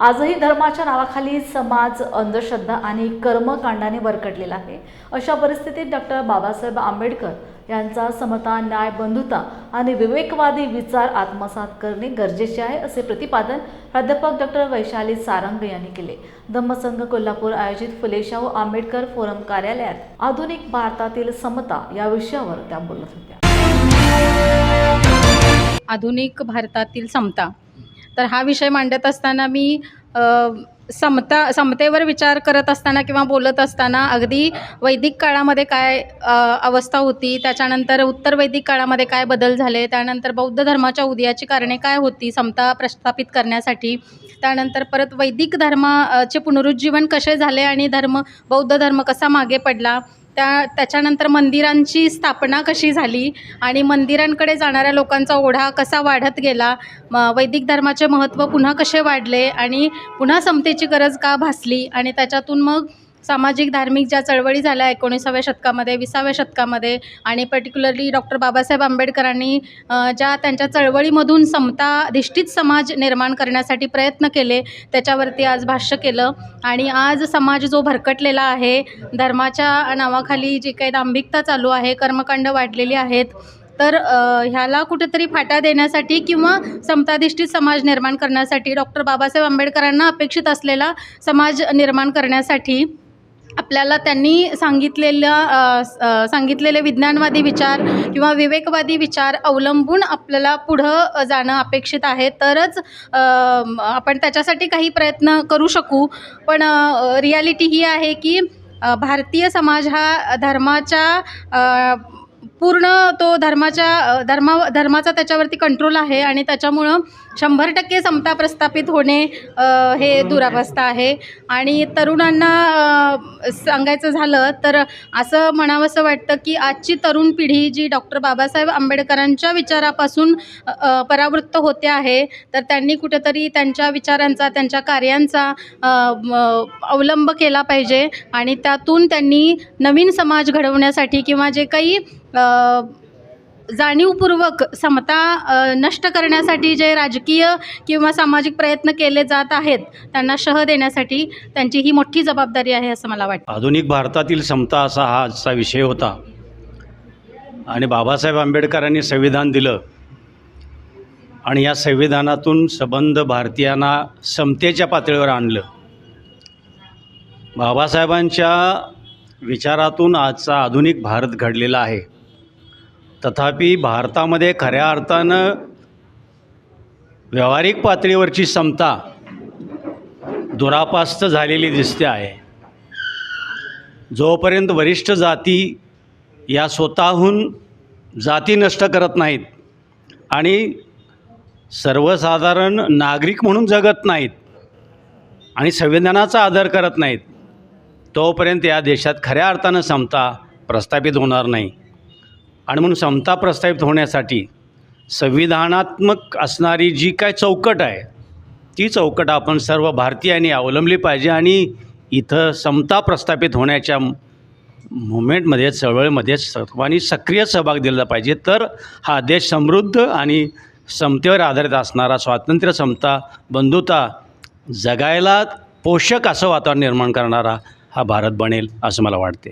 आजही धर्माच्या नावाखाली समाज अंधश्रद्धा आणि कर्मकांडाने वरकटलेला आहे. अशा परिस्थितीत डॉक्टर बाबासाहेब आंबेडकर यांचा समता न्याय बंधुता आणि विवेकवादी विचार आत्मसात करणे गरजेचे आहे असे प्रतिपादन प्राध्यापक डॉक्टर वैशाली सारंग यांनी केले. धम्मसंघ कोल्हापूर आयोजित फुलेशाहू आंबेडकर फोरम कार्यालयात आधुनिक भारतातील समता या विषयावर त्या बोलत होत्या. आधुनिक भारतातील समता तर हा विषय मांडत असताना मी समता समतेवर विचार करत असताना किंवा बोलत असताना अगदी वैदिक काळामध्ये काय अवस्था होती त्याच्यानंतर उत्तर वैदिक काळामध्ये काय बदल झाले त्यानंतर बौद्ध धर्माच्या उदयाची कारणे काय होती समता प्रस्थापित करण्यासाठी त्यानंतर परत वैदिक धर्माचे पुनरुज्जीवन कसे झाले आणि धर्म बौद्ध धर्म कसा मागे पडला त्या त्याच्यानंतर मंदिरांची स्थापना कशी झाली आणि मंदिरांकडे जाणाऱ्या लोकांचा ओढा कसा वाढत गेला? म वैदिक धर्माचे महत्त्व पुन्हा कसे वाढले आणि पुन्हा समतेची गरज का भासली? आणि त्याच्यातून मग सामाजिक धार्मिक ज्या चळवळी झाल्या एकोणीसाव्या शतकामध्ये विसाव्या शतकामध्ये आणि पर्टिक्युलरली डॉक्टर बाबासाहेब आंबेडकरांनी ज्या त्यांच्या चळवळीमधून समता समताधिष्ठित समाज निर्माण करण्यासाठी प्रयत्न केले त्याच्यावरती आज भाष्य केलं. आणि आज समाज जो भरकटलेला आहे धर्माच्या नावाखाली जी काही दांभिकता चालू आहे कर्मकांड वाढलेली आहेत तर ह्याला कुठेतरी फाटा देण्यासाठी किंवा समताधिष्ठित समाज निर्माण करण्यासाठी डॉक्टर बाबासाहेब आंबेडकरांना अपेक्षित असलेला समाज निर्माण करण्यासाठी आपल्याला त्यांनी सांगितलेलं सांगितलेले विज्ञानवादी विचार किंवा विवेकवादी विचार अवलंबून आपल्याला पुढं जाणं अपेक्षित आहे. तरच आपण त्याच्यासाठी काही प्रयत्न करू शकू. पण रियालिटी ही आहे की भारतीय समाज हा धर्माच्या पूर्ण तो धर्माच्या धर्मा धर्माचा त्याच्यावरती कंट्रोल आहे आणि त्याच्यामुळं शंभर टक्के समता प्रस्थापित होणे अ, हे दुरावस्था आहे. आणि तरुणांना सांगायचं झालं तर असं म्हणावंसं वाटतं की आजची तरुण पिढी जी डॉक्टर बाबासाहेब आंबेडकरांच्या विचारापासून परावृत्त होते आहे तर त्यांनी कुठेतरी त्यांच्या विचारांचा त्यांच्या कार्यांचा अवलंब केला पाहिजे. आणि त्यातून त्यांनी नवीन समाज घडवण्यासाठी किंवा जे काही जाणीवपूर्वक समता नष्ट करण्यासाठी जे राजकीय किंवा सामाजिक प्रयत्न केले जात आहेत त्यांना शह देण्यासाठी त्यांची ही मोठी जबाबदारी आहे असं मला वाटतं. आधुनिक भारतातील समता असा हा आजचा विषय होता. आणि बाबासाहेब आंबेडकरांनी संविधान दिलं. आणि या संविधानातून संबंध भारतीयांना समतेच्या पातळीवर आणलं. बाबासाहेबांच्या विचारातून आजचा आधुनिक भारत घडलेला आहे. तथापि भारतामध्ये खऱ्या अर्थानं व्यावहारिक पातळीवरची समता दुरापास्त झालेली दिसते आहे. जोपर्यंत वरिष्ठ जाती या स्वतःहून जाती नष्ट करत नाहीत आणि सर्वसाधारण नागरिक म्हणून जगत नाहीत आणि संविधानाचा आदर करत नाहीत तोपर्यंत या देशात खऱ्या अर्थानं समता प्रस्थापित होणार नाही. आणि म्हणून समता प्रस्थापित होण्यासाठी संविधानात्मक असणारी जी काय चौकट आहे ती चौकट आपण सर्व भारतीयांनी अवलंबली पाहिजे आणि इथं समता प्रस्थापित होण्याच्या मुवमेंटमध्ये चळवळीमध्ये सर्वांनी सक्रिय सहभाग दिला पाहिजे. तर हा देश समृद्ध आणि समतेवर आधारित असणारा स्वातंत्र्य समता बंधुता जगायला पोषक असं वातावरण निर्माण करणारा हा भारत बनेल असं मला वाटते